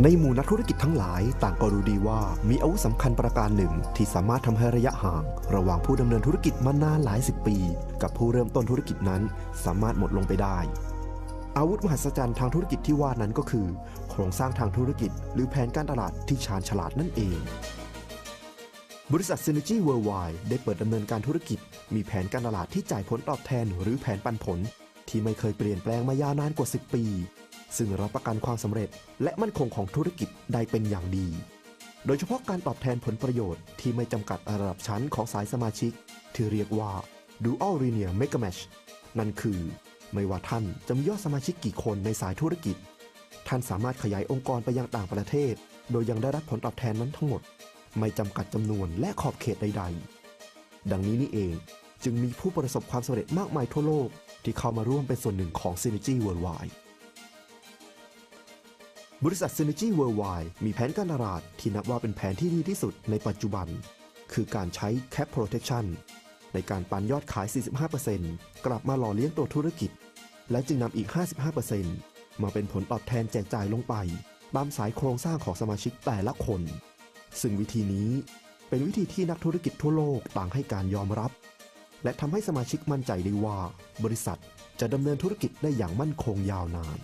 ในหมู่นักธุรกิจทั้งหลายต่างก็รู้ดีว่ามีอาวุธสำคัญประการหนึ่ง ที่สามารถทำให้ระยะห่าง ระหว่างผู้ดำเนินธุรกิจมานานหลายสิบปี กับผู้เริ่มต้นธุรกิจนั้น สามารถหมดลงไปได้ อาวุธมหัศจรรย์ทางธุรกิจที่ว่านั้นก็คือ โครงสร้างทางธุรกิจ หรือแผนการตลาดที่ชาญฉลาดนั่นเอง บริษัท Synergy Worldwide ได้เปิดดำเนินการธุรกิจ มีแผนการตลาดที่จ่ายผลตอบแทน หรือแผนปันผล ที่ไม่เคยเปลี่ยนแปลงมายาวนานกว่า 10 ปี ซึ่งรับประกันความสำเร็จและมั่นคงของธุรกิจได้เป็นอย่างดี โดยเฉพาะการตอบแทนผลประโยชน์ที่ไม่จำกัดระดับชั้นของสายสมาชิก ที่เรียกว่า Dual Linear Mega Match นั่นคือ ไม่ว่าท่านจะมียอดสมาชิกกี่คนในสายธุรกิจ ท่านสามารถขยายองค์กรไปยังต่างประเทศ โดยยังได้รับผลตอบแทนนั้นทั้งหมด ไม่จำกัดจำนวนและขอบเขตใด ๆ ดังนี้นี่เองจึงมีผู้ประสบความสำเร็จมากมายทั่วโลกที่เข้ามาร่วมเป็นส่วนหนึ่งของ Synergy Worldwide บริษัท Synergy Worldwide มีแผนการตลาดที่นับว่าเป็นแผนที่ดีที่สุดในปัจจุบัน คือการใช้ Cap Protection ในการปันยอดขาย 45%กลับมาหล่อเลี้ยงตัวธุรกิจ และจึงนำอีก 55%มาเป็นผลตอบแทนแจกจ่ายลงไป ตามสายโครงสร้างของสมาชิกแต่ละคน ซึ่งวิธีนี้เป็นวิธีที่นักธุรกิจทั่วโลกต่างให้การยอมรับ และทำให้สมาชิกมั่นใจได้ว่า บริษัทจะดำเนินธุรกิจได้อย่างมั่นคงยาวนาน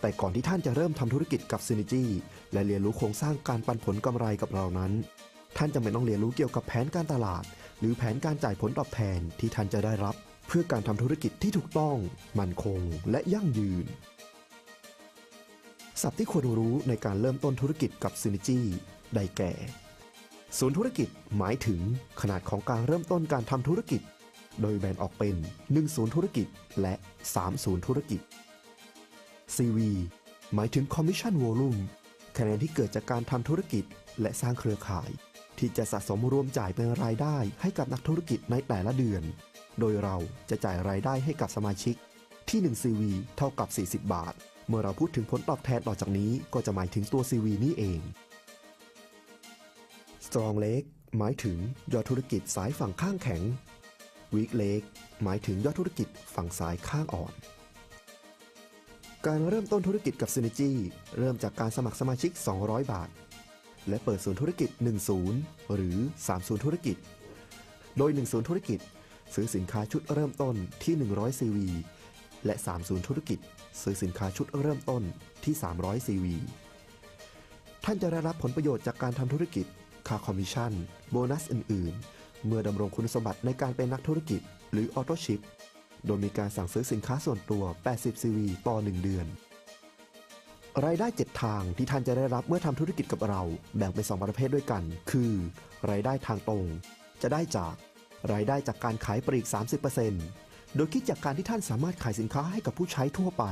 แต่ก่อนที่ท่านจะเริ่มทำธุรกิจกับ Synergy และเรียนรู้โครงสร้างการปันผลกำไรกับเรานั้น ท่านจำเป็นต้องเรียนรู้เกี่ยวกับแผนการตลาด หรือแผนการจ่ายผลตอบแทนที่ท่านจะได้รับ เพื่อการทำธุรกิจที่ถูกต้อง มั่นคง และยั่งยืน ศัพท์ที่ควรรู้ในการเริ่มต้นธุรกิจกับ Synergy ได้แก่ ศูนย์ธุรกิจหมายถึงขนาดของการเริ่มต้นการทำธุรกิจ โดยแบ่งออกเป็น1ศูนย์ธุรกิจและ3ศูนย์ธุรกิจ CV หมายถึง Commission Volume คะแนนที่เกิดจากการทำธุรกิจและสร้างเครือข่าย ที่จะสะสมรวมจ่ายเป็นรายได้ให้กับนักธุรกิจในแต่ละเดือน โดยเราจะจ่ายรายได้ให้กับสมาชิกที่ 1 CV เท่ากับ 40 บาท เมื่อเราพูดถึงผลตอบแทนต่อจากนี้ก็จะหมายถึงตัว CV นี้เอง Strong Leg หมายถึงยอดธุรกิจสายฝั่งข้างแข็ง Weak Leg หมายถึงยอดธุรกิจฝั่งสายข้างอ่อน การเริ่มต้นธุรกิจกับ Synergy เริ่มจากการสมัครสมาชิก 200 บาท และเปิดศูนย์ธุรกิจ1ศูนย์หรือ3ศูนย์ธุรกิจ โดย1ศูนย์ธุรกิจ ซื้อสินค้าชุดเริ่มต้นที่ 100 CV และ3ศูนย์ธุรกิจ ซื้อสินค้าชุดเริ่มต้นที่ 300 CV ท่านจะได้รับผลประโยชน์จากการทำธุรกิจ ค่าคอมมิชชั่น โบนัสอื่น ๆ เมื่อดำรงคุณสมบัติในการเป็นนักธุรกิจ หรือออโตชิพ โดยมีการสั่งซื้อสินค้าส่วนตัว 80 CV ต่อ 1 เดือน รายได้ 7 ทางที่ท่านจะได้รับเมื่อทำธุรกิจกับเรา แบ่งเป็น 2 ประเภทด้วยกัน คือ รายได้ทางตรง จะได้จาก รายได้จากการขายปลีก 30%โดยคิดจากการที่ท่านสามารถขายสินค้าให้กับผู้ใช้ทั่วไป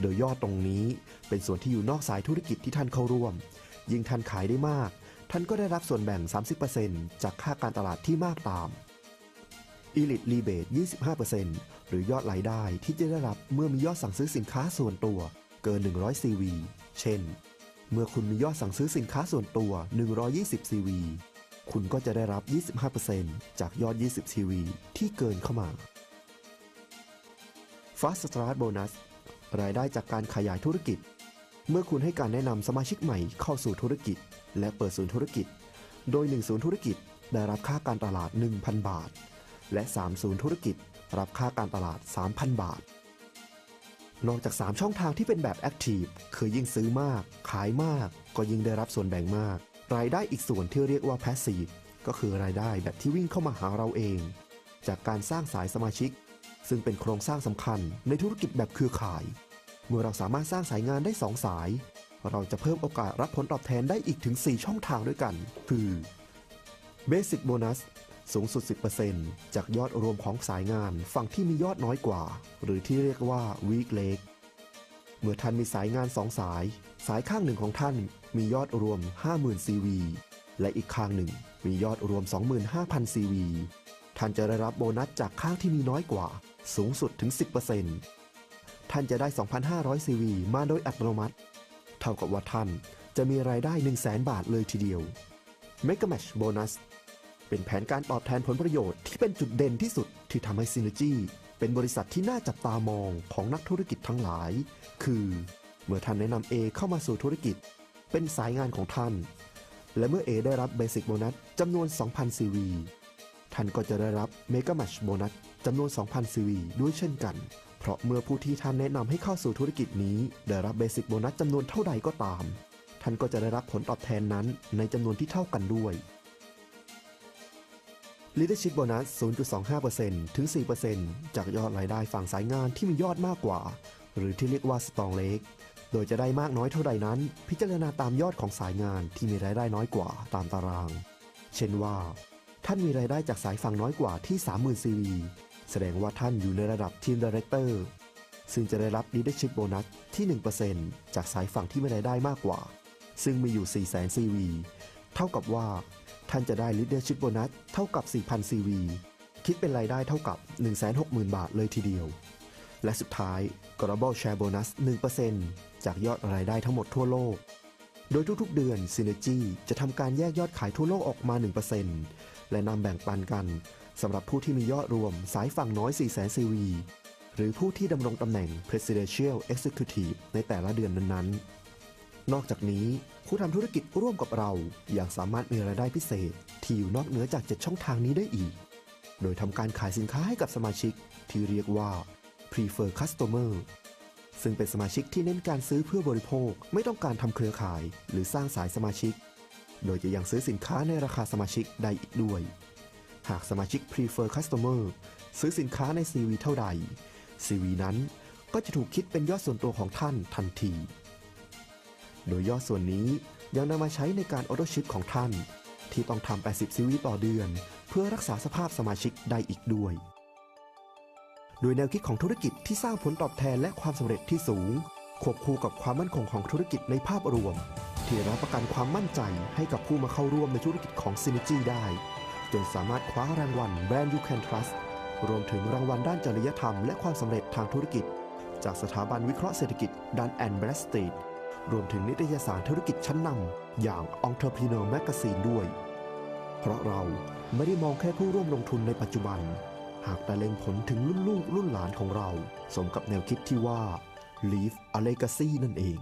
โดยยอดตรงนี้เป็นส่วนที่อยู่นอกสายธุรกิจที่ท่านเข้าร่วม ยิ่งท่านขายได้มาก ท่านก็ได้รับส่วนแบ่ง 30%จากค่าการตลาดที่มากตาม Elite Rebate 25%หรือยอดรายได้ที่จะได้รับเมื่อมียอดสั่งซื้อสินค้าส่วนตัว เกิน 100 CV เช่น เมื่อคุณมียอดสั่งซื้อสินค้าส่วนตัว 120 CV คุณก็จะได้รับ 25%จากยอด 20 CV ที่เกินเข้ามา Fast Start Bonus รายได้จากการขยายธุรกิจ เมื่อคุณให้การแนะนำสมาชิกใหม่เข้าสู่ธุรกิจ และเปิดศูนย์ธุรกิจ โดย1ศูนย์ธุรกิจได้รับค่าการตลาด 1,000 บาท และ 3 ศูนย์ธุรกิจ รับค่าการตลาด 3,000 บาท นอกจาก 3 ช่องทางที่เป็นแบบ Active คือยิ่งซื้อมาก ขายมาก ก็ยิ่งได้รับส่วนแบ่งมาก รายได้อีกส่วนที่เรียกว่า Passive ก็คือรายได้แบบที่วิ่งเข้ามาหาเราเอง จากการสร้างสายสมาชิก ซึ่งเป็นโครงสร้างสำคัญในธุรกิจแบบเครือข่าย เมื่อเราสามารถสร้างสายงานได้2สาย เราจะเพิ่มโอกาสรับผลตอบแทนได้อีกถึง 4 ช่องทางด้วยกัน คือ Basic Bonus สูงสุด 10%จากยอดรวมของสายงานฝั่งที่มียอดน้อยกว่า หรือที่เรียกว่า Weak Leg เมื่อท่านมีสายงาน2สาย สายข้างหนึ่งของท่านมียอดรวม 50,000 CV และอีกข้างหนึ่งมียอดรวม 25,000 CV ท่านจะได้รับโบนัสจากข้างที่มีน้อยกว่า สูงสุดถึง 10%ท่านจะได้ 2,500 CV มาโดยอัตโนมัติ เท่ากับว่าท่านจะมีรายได้ 100,000 บาทเลยทีเดียว Mega Match Bonus เป็นแผนการตอบแทนผลประโยชน์ที่เป็นจุดเด่นที่สุดที่ทำให้ Synergy เป็นบริษัทที่น่าจับตามองของนักธุรกิจทั้งหลาย คือ เมื่อท่านแนะนำ A เข้ามาสู่ธุรกิจ เป็นสายงานของท่าน และเมื่อ A ได้รับเบสิกโบนัสจำนวน 2,000 CV ท่านก็จะได้รับเมก a มัชโบนัสจำนวน 2,000 CV ด้วยเช่นกัน เพราะเมื่อผู้ที่ท่านแนะนำให้เข้าสู่ธุรกิจนี้ ได้รับเบสิกโบนัสจำนวนเท่าใดก็ตาม ท่านก็จะได้รับผลตอบแทนนั้นในจำนวนที่เท่ากันด้วย Leadership Bonus 0.25%ถึง 4%จากยอดรายได้ฝั่งสายงานที่มียอดมากกว่า หรือที่เรียกว่า Strong Leg โดยจะได้มากน้อยเท่าใดนั้น พิจารณาตามยอดของสายงานที่มีรายได้น้อยกว่าตามตาราง เช่นว่า ท่านมีรายได้จากสายฝั่งน้อยกว่าที่ 30,000 CV แสดงว่าท่านอยู่ในระดับทีม Director ซึ่งจะได้รับ Leadership Bonus ที่ 1%จากสายฝั่งที่มีรายได้มากกว่า ซึ่งมีอยู่ 400,000 CV เท่ากับว่า ท่านจะได้ Leadership Bonus เท่ากับ 4,000 CV คิดเป็นรายได้เท่ากับ 160,000 บาทเลยทีเดียว และสุดท้าย Global Share Bonus 1%จากยอดรายได้ทั้งหมดทั่วโลก โดยทุกๆ เดือน Synergy จะทำการแยกยอดขายทั่วโลกออกมา 1%และนำแบ่งปันกันสำหรับผู้ที่มียอดรวมสายฝั่งน้อย 400,000 CV หรือผู้ที่ดำรงตำแหน่ง Presidential Executive ในแต่ละเดือนนั้นๆ นอกจากนี้ผู้ทำธุรกิจร่วมกับเรายังสามารถมีรายได้พิเศษ ที่อยู่นอกเหนือจาก 7 ช่องทางนี้ได้อีก โดยทำการขายสินค้าให้กับสมาชิกที่เรียกว่า Prefer Customer ซึ่งเป็นสมาชิกที่เน้นการซื้อเพื่อบริโภคไม่ต้องการทำเครือข่าย หรือสร้างสายสมาชิก โดยจะยังซื้อสินค้าในราคาสมาชิกได้อีกด้วย หากสมาชิก Prefer Customer ซื้อสินค้าใน CV เท่าใด CV นั้นก็จะถูกคิดเป็นยอดส่วนตัวของท่านทันที โดยยอดส่วนนี้ยังนำมาใช้ในการออโต้ชิปของท่าน ที่ต้องทำ 80 ซีวีต่อเดือน เพื่อรักษาสภาพสมาชิกได้อีกด้วย โดยแนวคิดของธุรกิจที่สร้างผลตอบแทนและความสำเร็จที่สูง ควบคู่กับความมั่นคงของธุรกิจในภาพรวม ที่รับประกันความมั่นใจให้กับผู้มาเข้าร่วมในธุรกิจของ Synergy ได้ จนสามารถคว้ารางวัล Brand You Can Trust รวมถึงรางวัลด้านจริยธรรมและความสำเร็จทางธุรกิจ จากสถาบันวิเคราะห์เศรษฐกิจดันแอนด์แบรสตีด รวมถึงนิตยสารธุรกิจชั้นนำอย่าง Entrepreneur Magazine ด้วย เพราะเราไม่ได้มองแค่ผู้ร่วมลงทุนในปัจจุบัน หากแต่เล็งผลถึงรุ่นลูกรุ่นหลานของเรา สมกับแนวคิดที่ว่า Leave a Legacy นั่นเอง